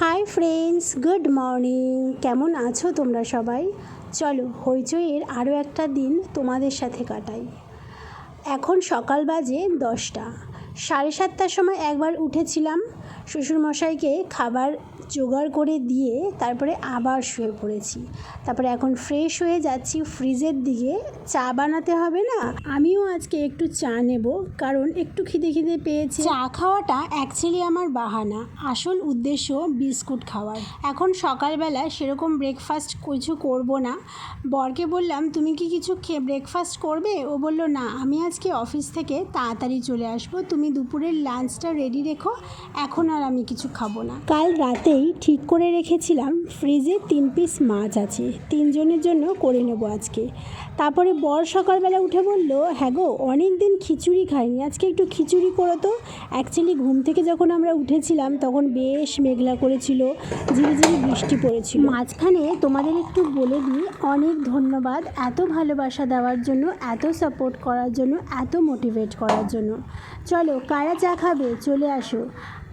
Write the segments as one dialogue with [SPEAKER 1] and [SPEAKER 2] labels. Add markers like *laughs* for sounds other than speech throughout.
[SPEAKER 1] Hi friends good morning কেমন আছো তোমরা সবাই? চলো, হইচইয়ের আরও একটা দিন তোমাদের সাথে কাটাই। এখন সকাল বাজে দশটা। সাড়ে সাতটার সময় একবার উঠেছিলাম শ্বশুরমশাইকে খাবার জোগাড় করে দিয়ে তারপরে আবার শুয়ে পড়েছি। তারপরে এখন ফ্রেশ হয়ে যাচ্ছি ফ্রিজের দিকে। চা বানাতে হবে না? আমিও আজকে একটু চা নেব, কারণ একটু খিদে খিদে পেয়েছে। চা খাওয়াটা অ্যাকচুয়ালি আমার বাহানা। আসল উদ্দেশ্য বিস্কুট খাওয়ার। এখন সকালবেলা সেরকম ব্রেকফাস্ট কিছু করব না। বরকে বললাম, তুমি কি কিছু খেয়ে ব্রেকফাস্ট করবে? ও বলল, না, আমি আজকে অফিস থেকে তাড়াতাড়ি চলে আসব। তুমি দুপুরের লাঞ্চটা রেডি রেখো। এখন আমি কিছু খাব না। কাল রাতেই ঠিক করে রেখেছিলাম ফ্রিজে তিন পিস মাছ আছে তিনজনের জন্য করে নেব আজকে। তারপরে বর সকালবেলা উঠে বলল হ্যাঁ গো অনেক দিন খিচুড়ি খাইনি আজকে একটু খিচুড়ি করো তো। অ্যাকচুয়ালি ঘুম থেকে যখন আমরা উঠেছিলাম তখন বেশ মেঘলা করেছিল ঝিরিঝিরি বৃষ্টি পড়েছিল। মাঝখানে তোমাদের একটু বলে দিই অনেক ধন্যবাদ এত ভালোবাসা দেওয়ার জন্য এত সাপোর্ট করার জন্য এত মোটিভেট করার জন্য। চলো কারা চা খাবে? চলে আসো।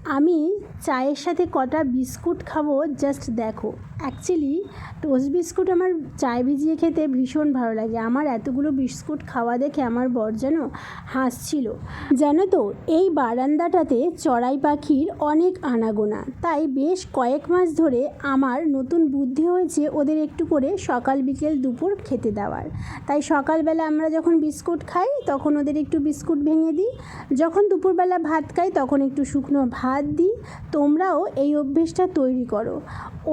[SPEAKER 1] আমি চায়ের সাথে কটা বিস্কুট খাব জাস্ট দেখো। অ্যাকচুয়ালি টোস্ট বিস্কুট আমার চায় ভিজিয়ে খেতে ভীষণ ভালো লাগে। আমার এতগুলো বিস্কুট খাওয়া দেখে আমার বর যেন হাসছিল। জানো তো, এই বারান্দাটাতে চড়াই পাখির অনেক আনাগোনা। তাই বেশ কয়েক মাস ধরে আমার নতুন বুদ্ধি হয়েছে ওদের একটু করে সকাল বিকেল দুপুর খেতে দেওয়ার। তাই সকালবেলা আমরা যখন বিস্কুট খাই, তখন ওদের একটু বিস্কুট ভেঙে দিই। যখন দুপুরবেলা ভাত খাই, তখন একটু শুকনো ভাত দিই তোমরাও এই অভ্যেসটা তৈরি করো।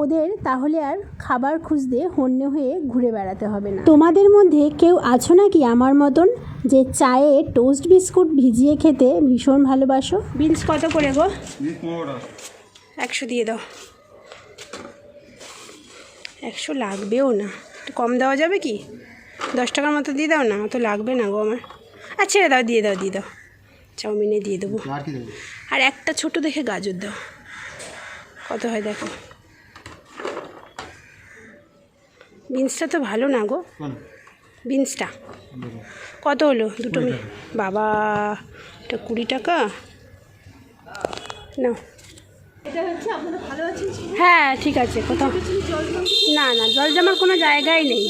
[SPEAKER 1] ওদের তাহলে আর খাবার খুঁজতে হন্যে হয়ে ঘুরে বেড়াতে হবে না। তোমাদের মধ্যে কেউ আছো নাকি আমার মতন যে চায়ে টোস্ট বিস্কুট ভিজিয়ে খেতে ভীষণ ভালোবাসো? বিনস কত করে গো? একশো দিয়ে দাও। একশো লাগবেও না। একটু কম দেওয়া যাবে কি? দশ টাকার মতো দিয়ে দাও না অত লাগবে না গো আমার। আর ছেড়ে দাও দিয়ে দাও দিয়ে দাও। চাউমিনে দিয়ে দেবো?
[SPEAKER 2] আর
[SPEAKER 1] একটা ছোট দেখে গাজর দাও। কত হয় দেখো। বিনসটা তো ভালো না গো। বিনসটা। কত হলো? দুটো বাবা এটা কুড়ি টাকা? না হ্যাঁ ঠিক আছে। কোথাও না না জল জমার কোনো জায়গাই নেই।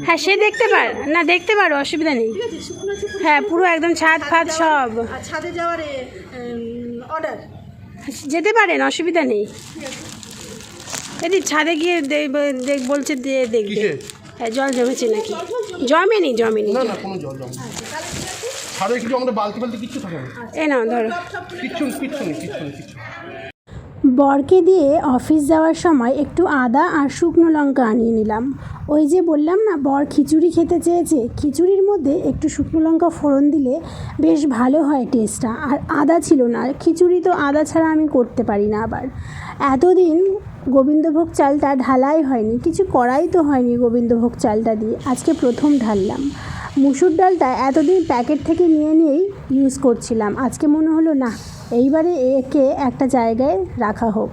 [SPEAKER 1] হ্যাঁ সে দেখতে পার না দেখতে পারো অসুবিধা নেই। হ্যাঁ পুরো একদম ছাদ ফাদ সব।
[SPEAKER 3] ছাদে যাওয়ার অর্ডার
[SPEAKER 1] যেতে পারেন অসুবিধা নেই। এদি ছাদে গিয়ে দেখ- দেখ বলছে দিয়ে দেখবে। হ্যাঁ জল জমেছে নাকি? জমেনি জমেনি।
[SPEAKER 2] না না কোনো জল জল নেই। ছাদে কিছু আমাদের বালতি বালতি কিচ্ছু থাকে না।
[SPEAKER 1] এ নাও ধরো।
[SPEAKER 2] কিচ্ছু কিচ্ছু নেই কিচ্ছু নেই কিচ্ছু নেই।
[SPEAKER 1] বরকে দিয়ে অফিস যাওয়ার সময় একটু আদা আর শুকনো লঙ্কা আনিয়ে নিলাম। ওই যে বললাম না, বর খিচুড়ি খেতে চেয়েছে। খিচুড়ির মধ্যে একটু শুকনো লঙ্কা ফোড়ন দিলে বেশ ভালো হয় টেস্টটা আর আদা ছিল না। খিচুড়ি তো আদা ছাড়া আমি করতে পারি না আবার। এতদিন গোবিন্দভোগ চালটা ঢালাই হয়নি, কিছু করাই তো হয়নি গোবিন্দভোগ চালটা দিয়ে, আজকে প্রথম ঢাললাম। মুসুর ডালটা এতদিন প্যাকেট থেকে নিয়ে নিয়েই ইউজ করছিলাম, আজকে মনে হলো না, এইবারে একে একটা জায়গায় রাখা হোক।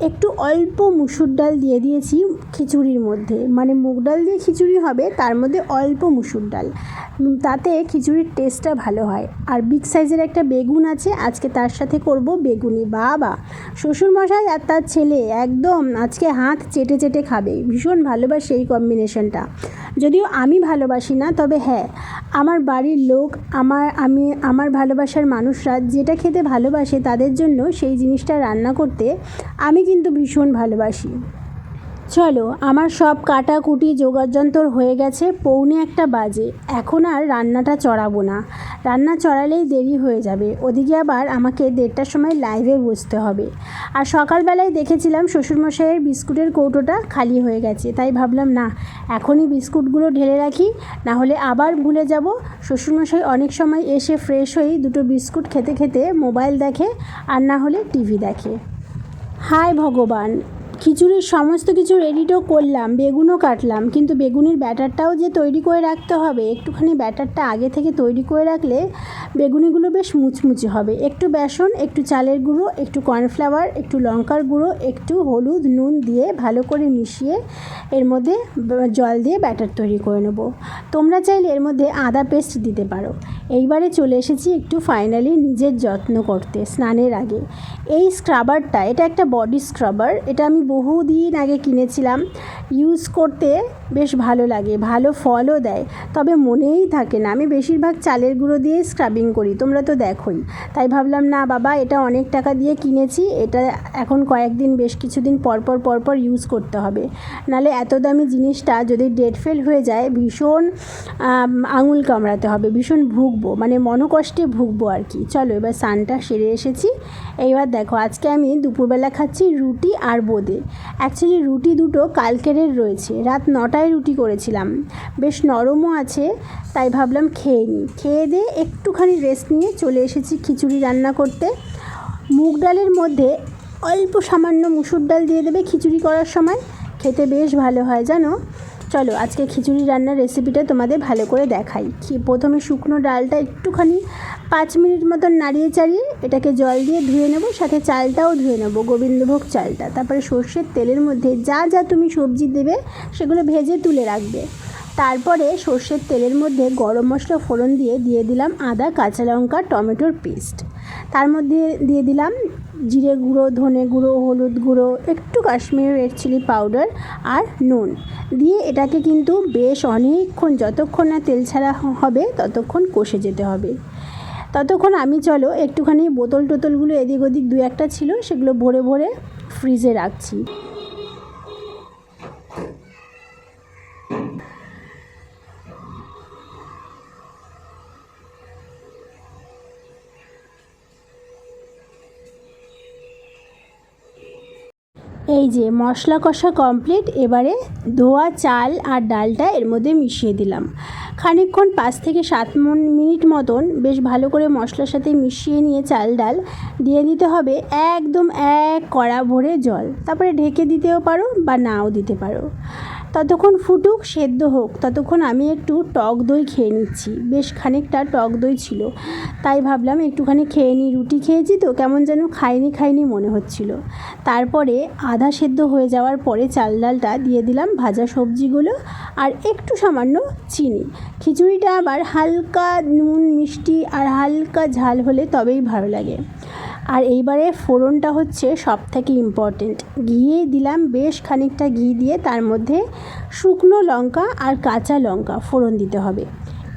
[SPEAKER 1] একটু অল্প মুসুর ডাল দিয়ে দিয়েছি খিচুড়ির মধ্যে। মানে মুগ ডাল দিয়ে খিচুড়ি হবে, তার মধ্যে অল্প মুসুর ডাল। তাতে খিচুড়ির টেস্টটা ভালো হয়। আর বিগ সাইজের একটা বেগুন আছে, আজকে তার সাথে করব বেগুনি। বাবা! শ্বশুরমশাই আর তার ছেলে একদম আজকে হাত চেটে চেটে খাবে। ভীষণ ভালোবাসে এই কম্বিনেশনটা যদিও আমি ভালোবাসি না, তবে হ্যাঁ আমার বাড়ির লোক, আমার, আমি, আমার ভালোবাসার মানুষরা যেটা খেতে ভালোবাসে তাদের জন্য সেই জিনিসটা রান্না করতে আমি কিন্তু ভীষণ ভালোবাসি। চলো, আমার সব কাটাকুটি যোগাযন্তর হয়ে গেছে, পৌনে একটা বাজে। এখন আর রান্নাটা চড়াবো না। রান্না চড়ালেই দেরি হয়ে যাবে। ওদিকে আবার আমাকে দেড়টার সময় লাইভে বসতে হবে। আর সকালবেলায় দেখেছিলাম শ্বশুরমশাইয়ের বিস্কুটের কৌটোটা খালি হয়ে গেছে। তাই ভাবলাম, না, এখনই বিস্কুটগুলো ঢেলে রাখি। না হলে আবার ভুলে যাব। শ্বশুরমশাই অনেক সময় এসে ফ্রেশ হয়েই দুটো বিস্কুট খেতে খেতে মোবাইল দেখে আর না হলে টিভি দেখে। হায় ভগবান। খিচুড়ির সমস্ত কিছু রেডি তো করলাম, বেগুনও কাটলাম, কিন্তু বেগুনের ব্যাটারটাও যে তৈরি করে রাখতে হবে, একটুখানি ব্যাটারটা আগে থেকে তৈরি করে রাখলে বেগুনিগুলো বেশ মুচমুচে হবে। একটু বেসন, একটু চালের গুঁড়ো, একটু কর্নফ্লাওয়ার, একটু লঙ্কার গুঁড়ো, একটু হলুদ, নুন দিয়ে ভালো করে মিশিয়ে এর মধ্যে জল দিয়ে ব্যাটার তৈরি করে নেব। তোমরা চাইলে এর মধ্যে আদা পেস্ট দিতে পারো। এইবারে চলে এসেছি একটু ফাইনালি নিজের যত্ন করতে, স্নানের আগে। এই স্ক্রাবারটা এটা একটা বডি স্ক্রাবার এটা আমি বহুদিন আগে কিনেছিলাম। ইউজ করতে বেশ ভালো লাগে, ভালো ফলও দেয়, তবে মনেই থাকে না। আমি বেশিরভাগ চালের গুঁড়ো দিয়েই স্ক্রাবিং করি, তোমরা তো দেখোই। তাই ভাবলাম, না বাবা, এটা অনেক টাকা দিয়ে কিনেছি, এটা এখন কয়েকদিন, বেশ কিছুদিন পরপর পরপর ইউজ করতে হবে। নালে এত দামি জিনিসটা যদি ডেট ফেল হয়ে যায়, ভীষণ আঙুল কামড়াতে হবে, ভীষণ ভুগবো মানে মনোকষ্টে ভুগবো আর কি। চলো, এবার স্নানটা সেরে এসেছি। এইবার দেখো, আজকে আমি দুপুরবেলা খাচ্ছি রুটি আর বোঁদে। অ্যাকচুয়ালি রুটি দুটো কালকেরের রয়েছে। রাত নটায় রুটি করেছিলাম। বেশ নরমও আছে, তাই ভাবলাম খেয়ে নিই। খেয়ে দিয়ে একটুখানি রেস্ট নিয়ে চলে এসেছি খিচুড়ি রান্না করতে। মুগ ডালের মধ্যে অল্প সামান্য মুসুর ডাল দিয়ে দেবে খিচুড়ি করার সময়। খেতে বেশ ভালো হয়, জানো? চলো, আজকে খিচুড়ি রান্নার রেসিপিটা তোমাদের ভালো করে দেখাই। প্রথমে শুকনো ডালটা একটুখানি পাঁচ মিনিট মতন নাড়িয়ে চাড়িয়ে এটাকে জল দিয়ে ধুয়ে নেব, সাথে চালটাও ধুয়ে নেব, গোবিন্দভোগ চালটা। তারপরে সর্ষের তেলের মধ্যে যা যা তুমি সবজি দেবে সেগুলো ভেজে তুলে রাখবে। তারপরে সর্ষের তেলের মধ্যে গরম মশলা ফোড়ন দিয়ে দিয়ে দিলাম আদা, কাঁচা লঙ্কা, টমেটোর পেস্ট। তার মধ্যে দিয়ে দিলাম জিরে গুঁড়ো, ধনে গুঁড়ো, হলুদ গুঁড়ো, একটু কাশ্মীরি রেড চিলি পাউডার আর নুন। দিয়ে এটাকে কিন্তু বেশ অনেকক্ষণ, যতক্ষণ না তেল ছাড়া হবে, ততক্ষণ কষে যেতে হবে। ততক্ষণ আমি, চলো, একটুখানি বোতল টোতলগুলো এদিক ওদিক দু একটা ছিল, সেগুলো ভরে ভরে ফ্রিজে রাখছি। এই যে মশলা কষা কমপ্লিট এবারে ধোয়া, চাল আর ডালটা এর মধ্যে মিশিয়ে দিলাম। খানিকক্ষণ পাঁচ থেকে সাত মন- মিনিট মতন বেশ ভালো করে মশলার সাথে মিশিয়ে নিয়ে চাল, ডাল দিয়ে দিতে হবে একদম এক কড়া ভরে জল। তারপরে ঢেকে দিতেও পারো বা নাও দিতে পারো। ততক্ষণ ফুটুক, সেদ্ধ হোক। ততক্ষণ আমি একটু টক দই খেয়ে নিচ্ছি। বেশ খানিকটা টক দই ছিল। তাই ভাবলাম একটুখানি খেয়ে নিই। রুটি খেয়েছি তো, কেমন যেন খাইনি খাইনি মনে হচ্ছিল। তারপরে আধা সেদ্ধ হয়ে যাওয়ার পরে চাল ডালটা দিয়ে দিলাম ভাজা সবজিগুলো আর একটু সামান্য চিনি। খিচুড়িটা আবার হালকা নুন, মিষ্টি আর হালকা ঝাল হলে তবেই ভালো লাগে। আর এইবারে ফোড়নটা হচ্ছে সব থেকে ইম্পর্টেন্ট ঘিয়ে দিলাম বেশ খানিকটা ঘি দিয়ে তার মধ্যে শুকনো লঙ্কা আর কাঁচা লঙ্কা ফোড়ন দিতে হবে।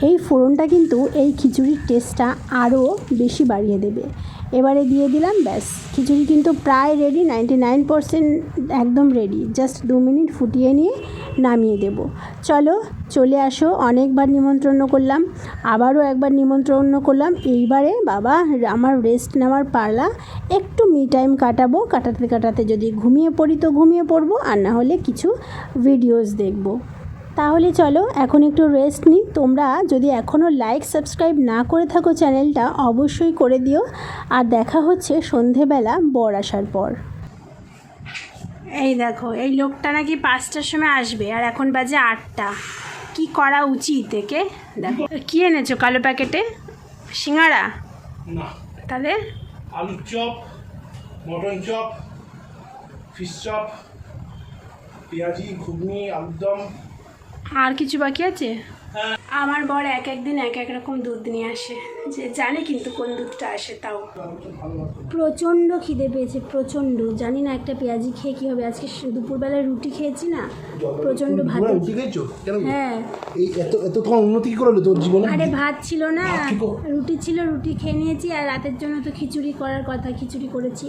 [SPEAKER 1] এই ফোড়নটা কিন্তু এই খিচুড়ির টেস্টটা আরও বেশি বাড়িয়ে দেবে। এবারে দিয়ে দিলাম, ব্যাস। খিচুড়ি কিন্তু প্রায় রেডি নাইনটি নাইন পারসেন্ট একদম রেডি জাস্ট দু মিনিট ফুটিয়ে নিয়ে নামিয়ে দেব। চলো, চলে আসো। অনেকবার নিমন্ত্রণ করলাম, আবারও একবার নিমন্ত্রণ করলাম। এইবারে বাবা, আমার রেস্ট নেওয়ার পারলা একটু মি টাইম কাটাবো। কাটাতে কাটাতে যদি ঘুমিয়ে পড়ি তো ঘুমিয়ে পড়ব, আর না হলে কিছু ভিডিওস দেখব। তাহলে চলো এখন একটু রেস্ট নিই তোমরা যদি এখনও লাইক সাবস্ক্রাইব না করে থাকো চ্যানেলটা অবশ্যই করে দিও। আর দেখা হচ্ছে সন্ধেবেলা বর আসার পর। এই দেখো এই লোকটা নাকি পাঁচটার সময় আসবে আর এখন বাজে আটটা। কি করা উচিত একে? দেখো কি এনেছো কালো প্যাকেটে? সিঙ্গারা? তাহলে?
[SPEAKER 2] আলুর chop mutton chop fish chop পেঁয়াজি ঘুগনি আলুর দম।
[SPEAKER 1] আর কিছু বাকি আছে? আমার বর এক এক দিন এক এক রকম দুধ নিয়ে আসে। যে জানে কিন্তু কোন দুধটা আসে তাও। প্রচণ্ড খিদে পেয়েছে প্রচণ্ড। জানি না একটা পেঁয়াজি খেয়ে কী হবে। আজকে দুপুরবেলায় রুটি খেয়েছি না প্রচণ্ড ভাত। হ্যাঁ।
[SPEAKER 2] এই এত এত তোমার উন্নতি কি করল তোর জীবনে?
[SPEAKER 1] আরে ভাত ছিল না। রুটি ছিল রুটি খেয়ে নিয়েছি আর রাতের জন্য তো খিচুড়ি করার কথা খিচুড়ি করেছি।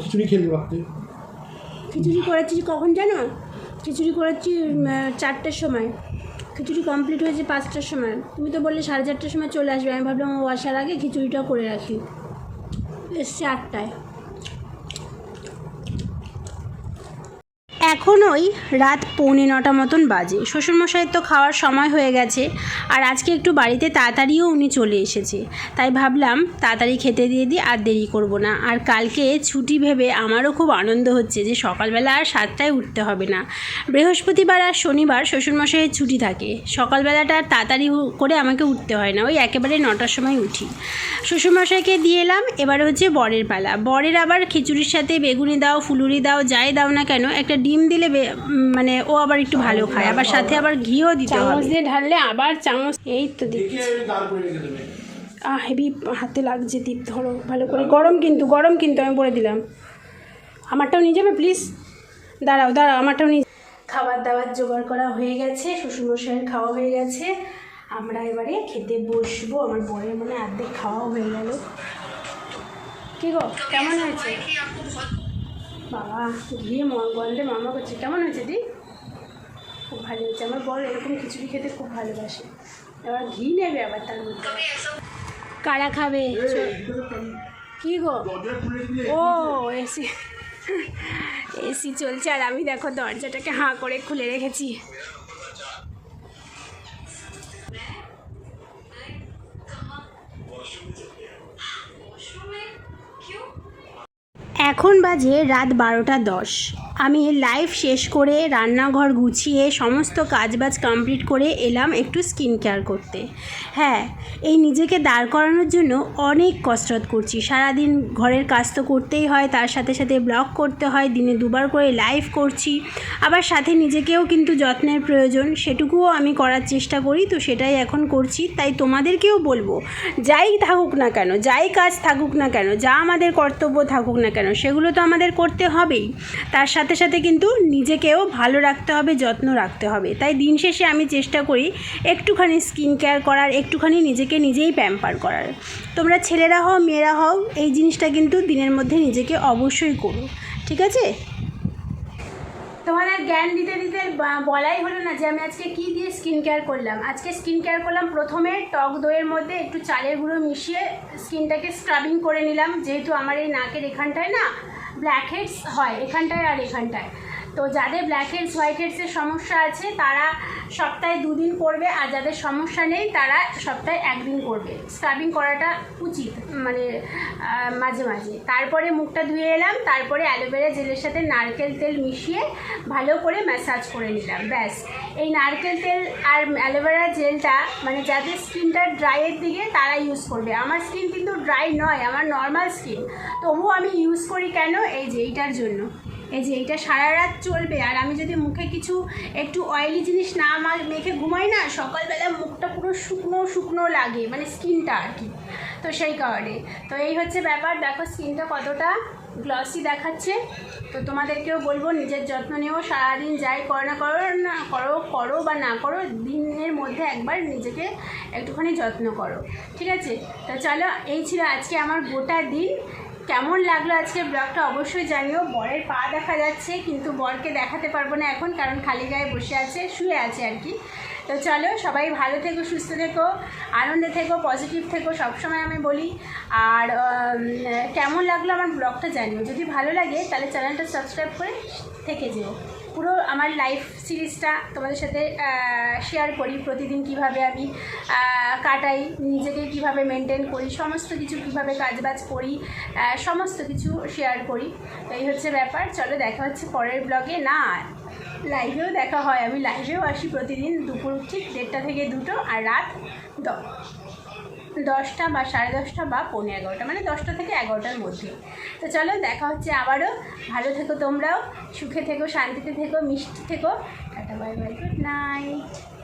[SPEAKER 2] খিচুড়ি খেলি
[SPEAKER 1] খিচুড়ি করেছি কখন জানো? খিচুড়ি করেছি চারটের সময়। খিচুড়ি কমপ্লিট হয়েছে পাঁচটার সময়। তুমি তো বললে সাড়ে চারটের সময় চলে আসবে। আমি ভাবলাম ও আসার আগে খিচুড়িটাও করে রাখি। এসছে আটটায়। এখন ওই রাত পৌনে নটা মতন বাজে। শ্বশুরমশাইয়ের তো খাওয়ার সময় হয়ে গেছে আর আজকে একটু বাড়িতে তাড়াতাড়িও উনি চলে এসেছে। তাই ভাবলাম তাড়াতাড়ি খেতে দিয়ে দিই, আর দেরি করব না। আর কালকে ছুটি ভেবে আমারও খুব আনন্দ হচ্ছে যে সকালবেলা আর সাতটায় উঠতে হবে না। বৃহস্পতিবার আর শনিবার শ্বশুরমশাইয়ের ছুটি থাকে। সকালবেলাটা আর তাড়াতাড়ি করে আমাকে উঠতে হয় না, ওই একেবারে নটার সময় উঠি। শ্বশুরমশাইকে দিয়ে এলাম, এবার হচ্ছে বরের পালা। বরের আবার খিচুড়ির সাথে বেগুনি দাও, ফুলুরি দাও, যাই দাও না কেন, একটা ডিম দিলে বে- মানে ও আবার একটু ভালো খায়। আবার সাথে আবার ঘিও দিতে হবে। চামচ দিয়ে ঢাললে আবার চামচ এই তো দিচ্ছি আহ হেভি হাতে লাগছে দীপ ধরো ভালো করে। গরম কিন্তু গরম কিন্তু আমি বলে দিলাম। আমারটাও নিয়ে যাবে প্লিজ দাঁড়াও দাঁড়াও আমারটাও নিয়ে খাবার দাবার জোগাড় করা হয়ে গেছে শ্বশুরমশাইয়ের খাওয়া হয়ে গেছে। আমরা এবারে খেতে বসবো। আমার বরের মনে হয় অর্ধেক খাওয়াও হয়ে গেল। কী গো কেমন হয়েছে? বাবা ঘিয়ে ম- গন্ধে মামা করছে। কেমন হয়েছে দি? খুব ভালো হয়েছে। আমার বড় এরকম খিচুড়ি খেতে খুব ভালোবাসে। এবার ঘি নেবে আবার তার মধ্যে। কারা খাবে? কি গো? ও এসি। এসি *laughs* চলছে। আর আমি দেখো দরজাটাকে হাঁ করে খুলে রেখেছি। এখন বাজে রাত বারোটা দশ। আমি লাইভ শেষ করে রান্নাঘর গুছিয়ে সমস্ত কাজবাজ কমপ্লিট করে এলাম একটু স্কিন কেয়ার করতে। হ্যাঁ এই নিজেকে দাঁড় করানোর জন্য অনেক কসরত করছি। সারাদিন ঘরের কাজ তো করতেই হয়, তার সাথে সাথে ব্লগ করতে হয়, দিনে দুবার করে লাইভ করছি। আবার সাথে নিজেকেও কিন্তু যত্নের প্রয়োজন, সেটুকুও আমি করার চেষ্টা করি, তো সেটাই এখন করছি। তাই তোমাদেরকেও বলব, যাই থাকুক না কেন, যাই কাজ থাকুক না কেন, যা আমাদের কর্তব্য থাকুক না কেন, সেগুলো তো আমাদের করতে হবেই। তার সাথে সাথে কিন্তু নিজেকেও ভালো রাখতে হবে, যত্ন রাখতে হবে। তাই দিন শেষে আমি চেষ্টা করি একটুখানি স্কিন কেয়ার করার, একটুখানি নিজেকে নিজেই প্যাম্পার করার। তোমরা ছেলেরা হও, মেয়েরা হও, এই জিনিসটা কিন্তু দিনের মধ্যে নিজেকে অবশ্যই করো, ঠিক আছে? তোমাদের জ্ঞান দিতে দিতে বলাই হলো না যে আমি আজকে কি দিয়ে স্কিন কেয়ার করলাম। আজকে স্কিন কেয়ার করলাম প্রথমে টক দইয়ের মধ্যে একটু চালের গুঁড়ো মিশিয়ে স্কিনটাকে স্ক্রাবিং করে নিলাম, যেহেতু আমার এই নাকের এখানটায় না ব্ল্যাক হেডস হয়, এখানটায় আর এখানটায়। তো যাদের ব্ল্যাক হেডস হোয়াইট হেডসের সমস্যা আছে, তারা সপ্তাহে দুদিন করবে, আর যাদের সমস্যা নেই, তারা সপ্তাহে একদিন করবে। স্ক্রাবিং করাটা উচিত মানে মাঝে মাঝে। তারপরে মুখটা ধুয়ে এলাম, তারপরে অ্যালোভেরা জেলের সাথে নারকেল তেল মিশিয়ে ভালো করে ম্যাসাজ করে নিলাম, ব্যাস। এই নারকেল তেল আর অ্যালোভেরা জেলটা মানে যাদের স্কিনটা ড্রাইয়ের দিকে, তারা ইউজ করবে। আমার স্কিন কিন্তু ড্রাই নয়, আমার নর্মাল স্কিন তবুও আমি ইউজ করি কেন? এই যে, এইটার জন্য। এই যে এইটা সারা রাত চলবে, আর আমি যদি মুখে কিছু একটু অয়েলি জিনিস না মেখে ঘুমাই না, সকালবেলা মুখটা পুরো শুকনো শুকনো লাগে মানে স্কিনটা আর কি। তো সেই কারণে। তো এই হচ্ছে ব্যাপার, দেখো স্কিনটা কতটা গ্লসি দেখাচ্ছে। তো তোমাদেরকেও বলব, নিজের যত্ন নেও, সারাদিন যাই করো না করো না করো করো বা না করো, দিনের মধ্যে একবার নিজেকে একটুখানি যত্ন করো। ঠিক আছে? তো চলো, এই ছিল আজকে আমার গোটা দিন। কেমন লাগল আজকে ব্লগটা অবশ্যই জানিও। বরের পা দেখা যাচ্ছে, কিন্তু বরকে দেখাতে পারব না এখন, কারণ খালি গায়ে বসে আছে, শুয়ে আছে আর কি। তো চলো, সবাই ভালো থেকো, সুস্থ থেকো, আনন্দে থেকো পজিটিভ থেকো, সবসময় আমি বলি। আর কেমন লাগল আমার ব্লগটা জানিও। যদি ভালো লাগে, তাহলে চ্যানেলটা সাবস্ক্রাইব করে থেকে যেও। পুরো আমার লাইফ সিরিজটা তোমাদের সাথে শেয়ার করি, প্রতিদিন কীভাবে আমি কাটাই, নিজেকে কীভাবে মেনটেন করি, সমস্ত কিছু কীভাবে কাজবাজ করি সমস্ত কিছু শেয়ার করি। এই হচ্ছে ব্যাপার। চলো দেখা হচ্ছে পরের ব্লগে না লাইভেও দেখা হয়। আমি লাইভেও আসি প্রতিদিন দুপুর ঠিক দেড়টা থেকে দুটো আর রাত দ- দশটা বা সাড়ে দশটা বা পৌনে এগারোটা মানে দশটা থেকে এগারোটার মধ্যে। তো চলো দেখা হচ্ছে আবারও। ভালো থেকো তোমরাও, সুখে থেকো, শান্তিতে থেকো, মিষ্টি থেকো। Tata, bye bye, good night.